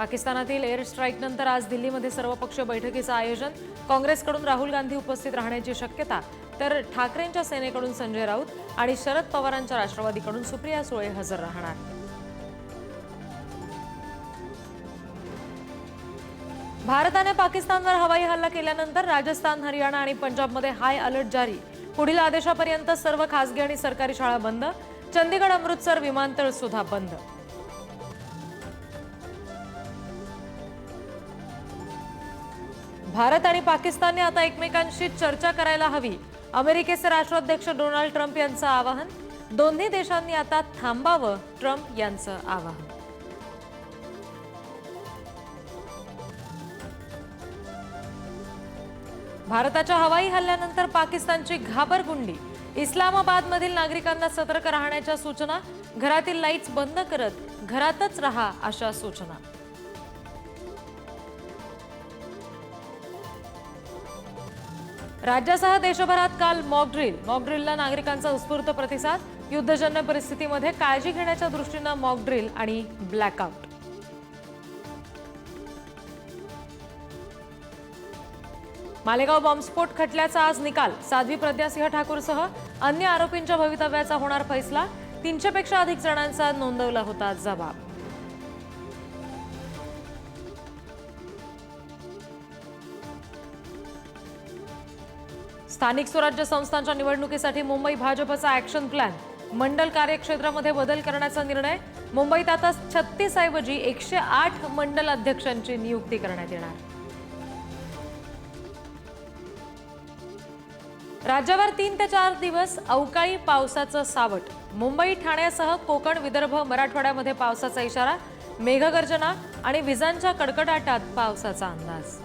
पाकिस्तानातील एअर स्ट्राईकनंतर आज दिल्लीमध्ये सर्वपक्षीय बैठकीचं आयोजन. काँग्रेसकडून राहुल गांधी उपस्थित राहण्याची शक्यता तर ठाकरेंच्या सेनेकडून संजय राऊत आणि शरद पवारांच्या राष्ट्रवादीकडून सुप्रिया सुळे हजर राहणार. भारताने पाकिस्तानवर हवाई हल्ला केल्यानंतर राजस्थान हरियाणा आणि पंजाबमध्ये हाय अलर्ट जारी. पुढील आदेशापर्यंत सर्व खासगी आणि सरकारी शाळा बंद. चंदीगड अमृतसर विमानतळ सुद्धा बंद. भारत आणि पाकिस्तानने आता एकमेकांशी चर्चा करायला हवी. अमेरिकेचे राष्ट्राध्यक्ष डोनाल्ड ट्रम्प यांचं आवाहन. दोन्ही देशांनी आता थांबावं ट्रम्प यांचं आवाहन. भारताच्या हवाई हल्ल्यानंतर पाकिस्तानची घाबरगुंडी. इस्लामाबादमधील नागरिकांना सतर्क राहण्याच्या सूचना. घरातील लाईट्स बंद करत घरातच रहा अशा सूचना. राज्यासह देशभरात काल मॉकड्रिल मॉकड्रिलला नागरिकांचा उत्स्फूर्त प्रतिसाद. युद्धजन्य परिस्थितीमध्ये काळजी घेण्याच्या दृष्टीनं मॉकड्रिल आणि ब्लॅकआउट मालेगाव बॉम्बस्फोट खटल्याचा आज निकाल. साध्वी प्रज्ञासिंह ठाकूरसह अन्य आरोपींच्या भवितव्याचा होणार फैसला. तीनशेपेक्षा अधिक जणांचा नोंदवला होता जबाब. स्थानिक स्वराज्य संस्थांच्या निवडणुकीसाठी मुंबई भाजपचा ॲक्शन प्लॅन मंडल कार्यक्षेत्रामध्ये बदल करण्याचा निर्णय. मुंबईत आता छत्तीस ऐवजी एकशे आठ मंडल अध्यक्षांची नियुक्ती करण्यात येणार. राज्यावर तीन ते चार दिवस अवकाळी पावसाचं सावट. मुंबई ठाण्यासह कोकण विदर्भ मराठवाड्यामध्ये पावसाचा इशारा मेघगर्जना आणि विजांच्या कडकडाटात पावसाचा अंदाज.